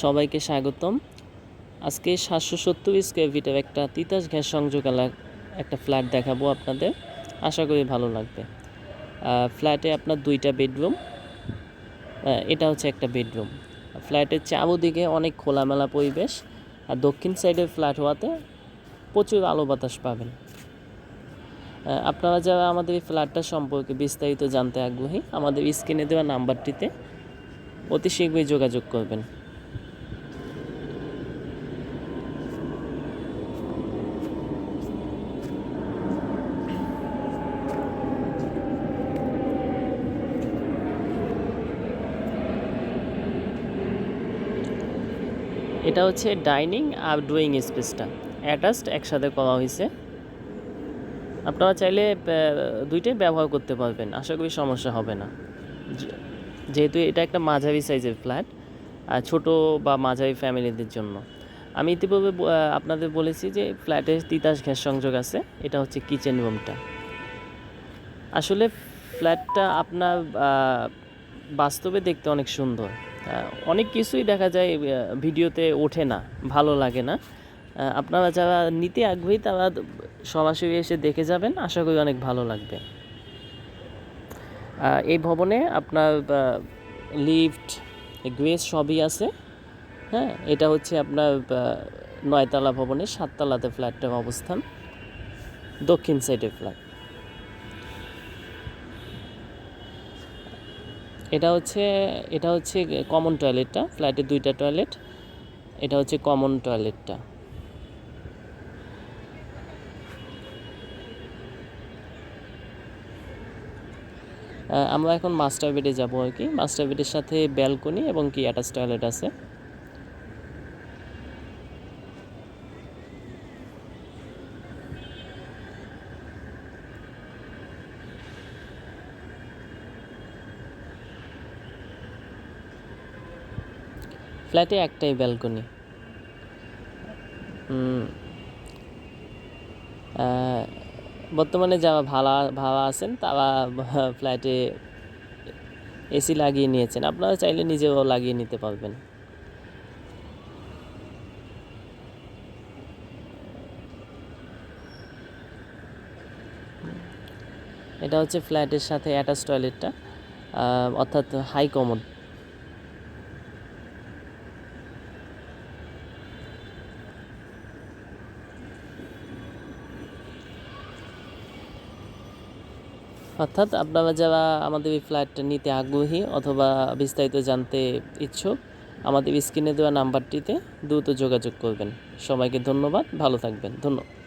সবাইকে স্বাগতম। আজকে সাতশো সত্তর স্কোয়ার ফিটের একটা তিতাস গ্যাস সংযোগ একটা ফ্ল্যাট দেখাবো আপনাদের। আশা করি ভালো লাগবে। ফ্ল্যাটে আপনার দুইটা বেডরুম এটা হচ্ছে একটা বেডরুম ফ্ল্যাটের চারোদিকে অনেক খোলামেলা পরিবেশ আর দক্ষিণ সাইডের ফ্ল্যাট হওয়াতে প্রচুর আলো বাতাস পাবেন। আপনারা যারা আমাদের এই ফ্ল্যাটটা সম্পর্কে বিস্তারিত জানতে আগ্রহী, আমাদের স্ক্রিনে দেওয়া নাম্বারটিতে অতি শীঘ্রই যোগাযোগ করবেন। এটা হচ্ছে ডাইনিং আর ডুইং স্পেসটা। অ্যাটাচড একসাথে করা হয়েছে। আপনারা চাইলে দুইটাই ব্যবহার করতে পারবেন। আশা করি সমস্যা হবে না। যেহেতু এটা একটা মাঝারি সাইজের ফ্ল্যাট, আর ছোট বা মাঝারি ফ্যামিলিদের জন্য। আমি ইতিপূর্বে আপনাদের বলেছি যে ফ্ল্যাটে তিতাস গ্যাস সংযোগ আছে। এটা হচ্ছে কিচেন রুমটা। আসলে ফ্ল্যাটটা আপনার বাস্তবে দেখতে অনেক সুন্দর। অনেক কিছুই দেখা যায় ভিডিওতে ওঠে না, ভালো লাগে না। আপনারা যারা নিতে আগ্রহী, তারা সরাসরি এসে দেখে যাবেন, আশা করি অনেক ভালো লাগবে। এই ভবনে আপনার লিফট, গ্রেস সবই আছে। হ্যাঁ এটা হচ্ছে আপনার নয়তলা ভবনের সাততলাতে ফ্ল্যাটটার অবস্থান, দক্ষিণ সাইডের ফ্ল্যাট। এটা হচ্ছে এটা হচ্ছে কমন টয়লেটটা ফ্ল্যাটে দুইটা টয়লেট এটা হচ্ছে কমন টয়লেটটা আমরা এখন মাস্টার বেডে যাব আর কি। মাস্টার বেডের সাথে ব্যালকনি এবং কি অ্যাটাচ টয়লেট আছে। ফ্ল্যাটে একটাই ব্যালকনি। বর্তমানে যারা ভাড়া ভাড়া আছেন, তারা ফ্ল্যাটে এসি লাগিয়ে নিয়েছেন। আপনারা চাইলে নিজেও লাগিয়ে নিতে পারবেন। এটা হচ্ছে ফ্ল্যাটের সাথে অ্যাটাচ টয়লেটটা অর্থাৎ হাই কমোড অর্থাৎ আপনারা যারা আমাদের এই ফ্ল্যাটটা নিতে আগ্রহী অথবা বিস্তারিত জানতে ইচ্ছুক, আমাদের স্ক্রিনে দেওয়া নাম্বারটিতে দ্রুত যোগাযোগ করবেন। সবাইকে ধন্যবাদ, ভালো থাকবেন। ধন্যবাদ।